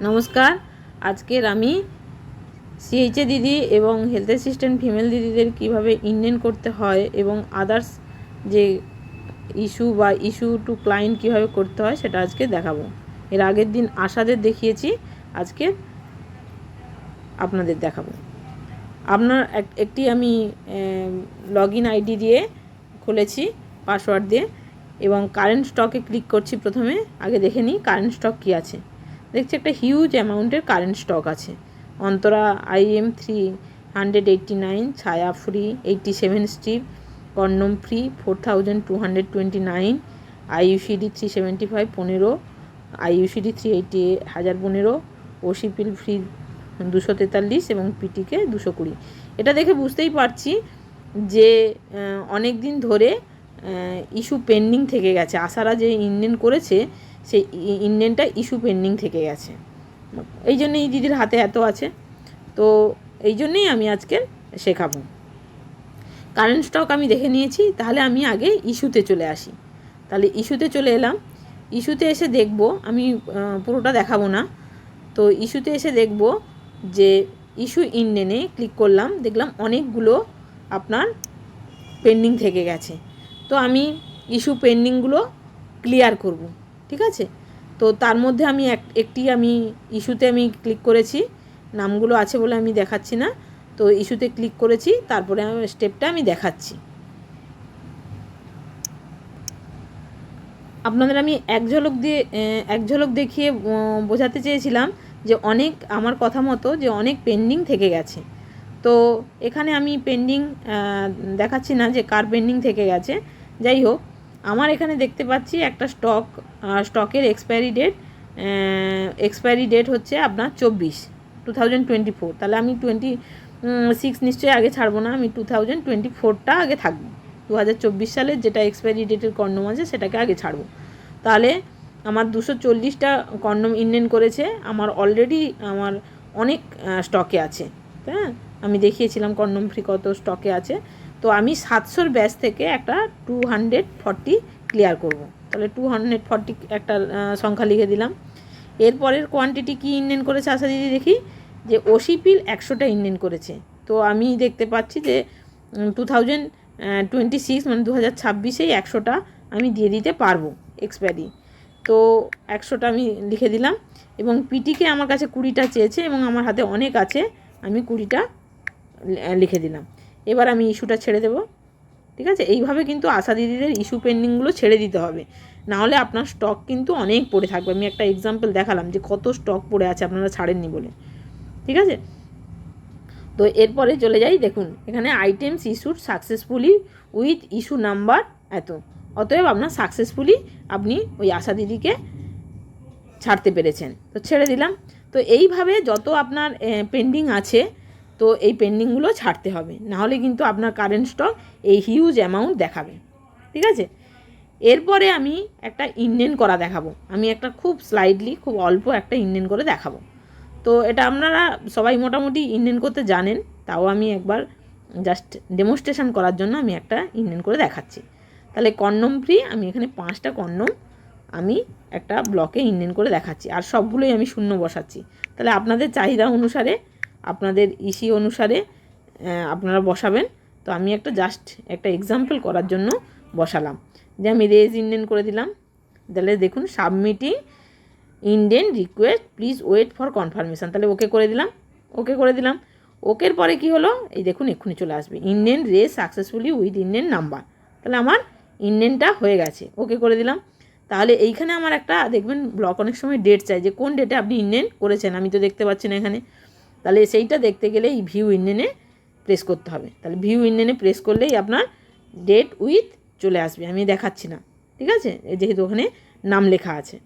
নমস্কার, আজকের আমি সিএইচএ দিদি এবং হেলথ অ্যাসিস্ট্যান্ট ফিমেল দিদিদের কীভাবে ইন্ডেন করতে হয় এবং আদার্স যে ইস্যু বা ইস্যু টু ক্লায়েন্ট কীভাবে করতে হয় সেটা আজকে দেখাবো। এর আগের দিন আশাদের দেখিয়েছি, আজকে আপনাদের দেখাবো। আপনার এক- একটি আমি লগ ইন আইডি দিয়ে খুলেছি পাসওয়ার্ড দিয়ে এবং কারেন্ট স্টকে ক্লিক করছি প্রথমে, আগে দেখে নিই কারেন্ট স্টক কী আছে। দেখছি একটা হিউজ অ্যামাউন্টের কারেন্ট স্টক আছে। Antara IM three hundred eighty nine Chhaya free eighty seven strip condom free four thousand two hundred twenty nine IUCD three seventy five পনেরো আইইউসিডি থ্রি এইটটি হাজার পনেরো ওসিপিল free দুশো তেতাল্লিশ এবং পিটিকে দুশো কুড়ি। এটা দেখে বুঝতেই পারছি যে অনেক দিন ধরে ইস্যু পেন্ডিং থেকে গেছে। আশারা যে ইন্ডেন করেছে সেই ইন্ডেনটা ইস্যু পেন্ডিং থেকে গেছে। এই জন্য এই দিদির হাতে এত আছে। তো এই জন্যেই আমি আজকে শেখাবো। কারেন্ট স্টক আমি দেখে নিয়েছি, তাহলে আমি আগে ইস্যুতে চলে আসি। তাহলে ইস্যুতে চলে এলাম। ইস্যুতে এসে দেখব, আমি পুরোটা দেখাবো না। তো ইস্যুতে এসে দেখব যে ইস্যু ইন্ডেনে ক্লিক করলাম, দেখলাম অনেকগুলো আপনার পেন্ডিং থেকে গেছে। তো আমি ইস্যু পেন্ডিংগুলো ক্লিয়ার করব। ঠিক আছে? তো তার মধ্যে আমি এক, একটি আমি ইস্যুতে আমি ক্লিক করেছি। নামগুলো আছে বলে আমি দেখাচ্ছি না। তো ইস্যুতে ক্লিক করেছি, তারপরে আমি স্টেপটা আমি দেখাচ্ছি। আপনাদের আমি এক ঝলক দিয়ে এক ঝলক দেখিয়ে বোঝাতে চেয়েছিলাম যে অনেক, আমার কথা মতো যে অনেক পেন্ডিং থেকে গেছে। তো এখানে আমি পেন্ডিং দেখাচ্ছি না যে কার পেন্ডিং থেকে গেছে। যাই হোক আমার এখানে দেখতে পাচ্ছি একটা স্টক স্টকের এক্সপায়ারি ডেট এক্সপায়ারি ডেট হচ্ছে আপনার চব্বিশ টু থাউজেন্ড টোয়েন্টি ফোর তাহলে আমি টোয়েন্টি সিক্স নিশ্চয়ই আগে ছাড়বো না, আমি টু থাউজেন্ড টোয়েন্টি ফোরটা আগে থাকব। দু হাজার চব্বিশ সালের যেটা এক্সপায়ারি ডেটের কন্ডম আছে, সেটাকে আগে ছাড়বো। তাহলে আমার দুশো চল্লিশটা কন্ডম ইন্ডেন করেছে, আমার অলরেডি আমার অনেক স্টকে আছে। হ্যাঁ? আমি দেখিয়েছিলাম কন্ডম ফ্রি কত স্টকে আছে। তো আমি সাতশোর ব্যাচ থেকে একটা টু হান্ড্রেড ফর্টি ক্লিয়ার করব। তাহলে টু হান্ড্রেড ফর্টি একটা সংখ্যা লিখে দিলাম। এরপরের কোয়ান্টিটি কি ইন্ডেন করেছে আশা দিদি দেখি? যে ওসিপিল একশোটা ইন্ডেন করেছে। তো আমি দেখতে পাচ্ছি যে টু থাউজেন্ড টোয়েন্টি সিক্স মানে দু হাজার ছাব্বিশেই একশোটা আমি দিয়ে দিতে পারব এক্সপায়ারি তো একশোটা আমি লিখে দিলাম এবং পিটিকে আমার কাছে কুড়িটা চেয়েছে এবং আমার হাতে অনেক আছে, আমি কুড়িটা লিখে দিলাম। এবার আমি ইস্যুটা ছেড়ে দেবো, ঠিক আছে? এইভাবে কিন্তু আশা দিদিদের ইস্যু পেন্ডিংগুলো ছেড়ে দিতে হবে। নাহলে আপনার স্টক কিন্তু অনেক পড়ে থাকবে। আমি একটা এক্সাম্পল দেখালাম যে কত স্টক পড়ে আছে, আপনারা ছাড়েননি বলে, ঠিক আছে? তো এরপরে চলে যাই, দেখুন, এখানে items issued successfully with issue number এত। অতএব আপনার সাকসেসফুলি আপনি ওই আশা দিদিকে ছাড়তে পেরেছেন। তো ছেড়ে দিলাম। তো এইভাবে যত আপনার পেন্ডিং আছে তো এই পেন্ডিংগুলো ছাড়তে হবে। নাহলে কিন্তু আপনার কারেন্ট স্টক এই হিউজ অ্যামাউন্ট দেখাবে। ঠিক আছে? এরপরে আমি একটা ইন্ডেন করা দেখাবো। আমি একটা খুব স্লাইডলি খুব অল্প একটা ইন্ডেন করে দেখাবো। তো এটা আপনারা সবাই মোটামুটি ইন্ডেন করতে জানেন, তাও আমি একবার জাস্ট ডেমনস্ট্রেশন করার জন্য আমি একটা ইন্ডেন করে দেখাচ্ছি। তাহলে কন্ডম ফ্রি আমি এখানে পাঁচটা কন্ডম আমি একটা ব্লকে ইন্ডেন করে দেখাচ্ছি। আর সবগুলোই আমি শূন্য বসাচ্ছি। তাহলে আপনাদের চাহিদা অনুসারে আপনাদের ইসি অনুসারে আপনারা বসাবেন। তো আমি একটা জাস্ট একটা এক্সাম্পল করার জন্য বসালাম। যে আমি রেজ ইন্ডেন করে দিলাম। তাহলে দেখুন submitting indent request please wait for confirmation তাহলে ওকে করে দিলাম, ওকে করে দিলাম। ওকের পরে কি হলো? এই দেখুন, এক্ষুনি চলে আসবে। Indent raised successfully with indent number তাহলে আমার ইন্ডেনটা হয়ে গেছে। ওকে করে দিলাম। তাহলে এইখানে আমার একটা, দেখবেন ব্লক অনেক সময় ডেট চাই যে কোন ডেটে আপনি ইন্ডেন করেছেন। আমি তো দেখতে পাচ্ছি না এখানে। তাহলে সেইটা দেখতে গেলে এই ভিউ ইন্ডেনে প্রেস করতে হবে। তাহলে ভিউ ইন্ডেনে প্রেস করলেই আপনার ডেট উইথ চলে আসবে, আমি দেখাচ্ছি না, ঠিক আছে? যেহেতু ওখানে নাম লেখা আছে।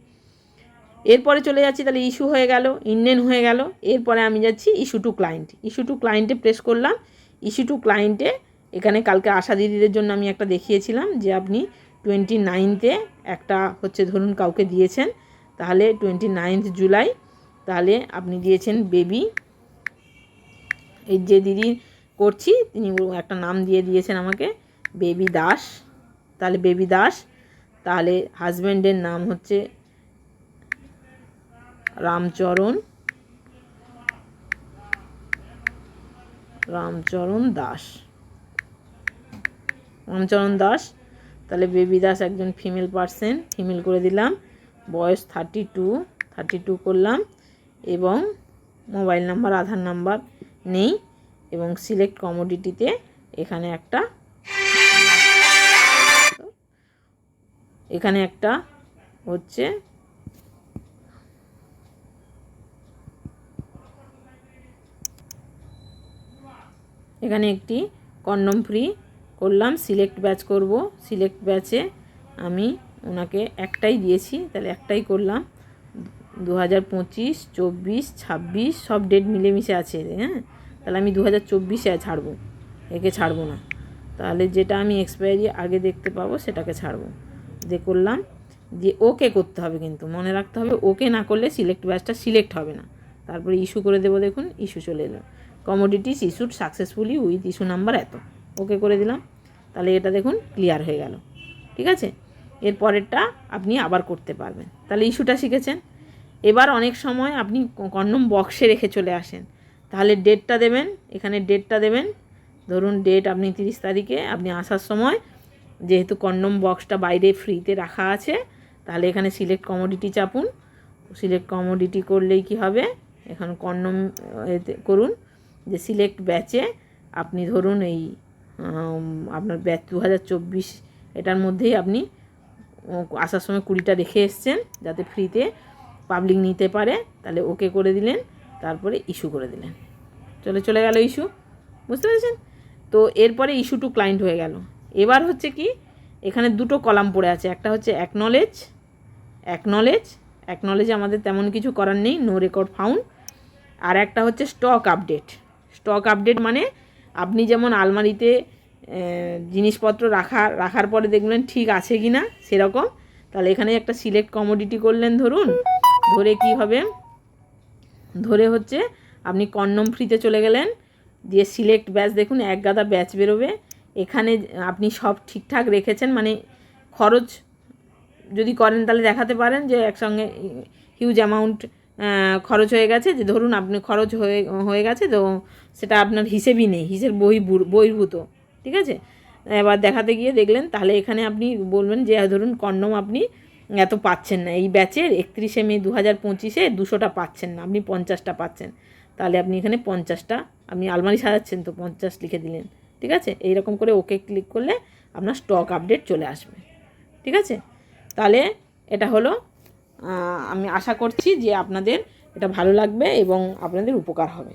এরপরে চলে যাচ্ছি, তাহলে ইস্যু হয়ে গেল ইন্ডেন হয়ে গেল। এরপরে আমি যাচ্ছি issue to client issue to ক্লায়েন্টে press করলাম। ইস্যু টু ক্লায়েন্টে এখানে কালকে আশা দিদিদের জন্য আমি একটা দেখিয়েছিলাম যে আপনি টোয়েন্টি নাইনতে একটা হচ্ছে ধরুন কাউকে দিয়েছেন, তাহলে টোয়েন্টি নাইনথ জুলাই তাহলে আপনি দিয়েছেন বেবি এই যে দিদি করছি, তিনি একটা নাম দিয়ে দিয়েছেন আমাকে, বেবি দাস। তাহলে বেবি দাস, তাহলে হাজব্যান্ডের নাম হচ্ছে রামচরণ রামচরণ দাস। রামচরণ দাস, তাহলে বেবি দাস একজন ফিমেল পার্সন ফিমেল করে দিলাম। বয়স থার্টি টু থার্টি টু করলাম এবং মোবাইল নাম্বার আধার নাম্বার নেই এবং সিলেক্ট কমোডিটিতে এখানে একটা এখানে একটা হচ্ছে এখানে একটি কন্ডম ফ্রি করলাম সিলেক্ট ব্যাচ করব। সিলেক্ট ব্যাচে আমি ওনাকে একটাই দিয়েছি, তাহলে একটাই করলাম। দু হাজার পঁচিশ, চব্বিশ, ছাব্বিশ, সব ডেট মিলেমিশে আছে হ্যাঁ? তাহলে আমি দু হাজার চব্বিশে ছাড়বো। একে ছাড়বো না। তাহলে যেটা আমি এক্সপায়ারি আগে দেখতে পাবো, সেটাকে ছাড়বো। দিয়ে করলাম দিয়ে ওকে করতে হবে কিন্তু, মনে রাখতে হবে ওকে না করলে সিলেক্ট ব্যাচটা সিলেক্ট হবে না। তারপরে ইস্যু করে দেবো, দেখুন ইস্যু চলে এলো। Commodities issued successfully with issue number এত। ওকে করে দিলাম। তাহলে এটা দেখুন ক্লিয়ার হয়ে গেল। ঠিক আছে? এর পরেরটা আপনি আবার করতে পারবেন। তাহলে ইস্যুটা শিখেছেন। এবার অনেক সময় আপনি কন্ডম বক্সে রেখে চলে আসেন। তাহলে ডেটটা দেবেন, এখানে ডেটটা দেবেন। ধরুন ডেট আপনি তিরিশ তারিখে, আপনি আসার সময় যেহেতু কন্ডম বক্সটা বাইরে ফ্রিতে রাখা আছে, তাহলে এখানে সিলেক্ট কমোডিটি চাপুন। সিলেক্ট কমোডিটি করলেই কি হবে? এখন কন্ডম করুন যে সিলেক্ট ব্যাচে আপনি ধরুন এই আপনার ব্যাচ দু হাজার চব্বিশ, এটার মধ্যেই আপনি, আসার সময় কুড়িটা রেখে এসছেন যাতে ফ্রিতে পাবলিক নিতে পারে, তাহলে ওকে করে দিলেন, তারপরে ইস্যু করে দিলেন। চলে চলে গেল ইস্যু বুঝতে পেরেছেন? তো এরপরে ইস্যু টু ক্লায়েন্ট হয়ে গেল। এবার হচ্ছে কি, এখানে দুটো কলাম পড়ে আছে। একটা হচ্ছে অ্যাকনলেজ অ্যাকনলেজ অ্যাকনলেজে আমাদের তেমন কিছু করার নেই নো রেকর্ড ফাউন্ড আর একটা হচ্ছে স্টক আপডেট স্টক আপডেট মানে আপনি যেমন আলমারিতে জিনিসপত্র রাখা, রাখার পরে দেখলেন ঠিক আছে কি না সেরকম। তাহলে এখানে একটা সিলেক্ট কমোডিটি করলেন ধরুন। ধরে কি হবে? ধরে হচ্ছে আপনি কন্ডম ফ্রিতে চলে গেলেন, দিয়ে সিলেক্ট ব্যাচ দেখুন, এক গাদা ব্যাচ বেরোবে। এখানে আপনি সব ঠিকঠাক রেখেছেন মানে খরচ যদি করেন তাহলে দেখাতে পারেন যে একসঙ্গে হিউজ অ্যামাউন্ট খরচ হয়ে গেছে। যে ধরুন আপনি খরচ হয়ে হয়ে গেছে, তো সেটা আপনার হিসেবই নেই, হিসেব বহি বহির্ভূত, ঠিক আছে? এবার দেখাতে গিয়ে দেখলেন, তাহলে এখানে আপনি বলবেন যে, ধরুন কন্ডম আপনি এত পাচ্ছেন না। এই ব্যাচের একত্রিশে মে দু হাজার পঁচিশে দুশোটা পাচ্ছেন না। আপনি পঞ্চাশটা পাচ্ছেন। তাহলে আপনি এখানে পঞ্চাশটা, আপনি আলমারি সাজাচ্ছেন তো পঞ্চাশ লিখে দিলেন। ঠিক আছে? এইরকম করে ওকে ক্লিক করলে আপনার স্টক আপডেট চলে আসবে। ঠিক আছে? তাহলে এটা হলো আমি আশা করছি যে আপনাদের এটা ভালো লাগবে এবং আপনাদের উপকার হবে।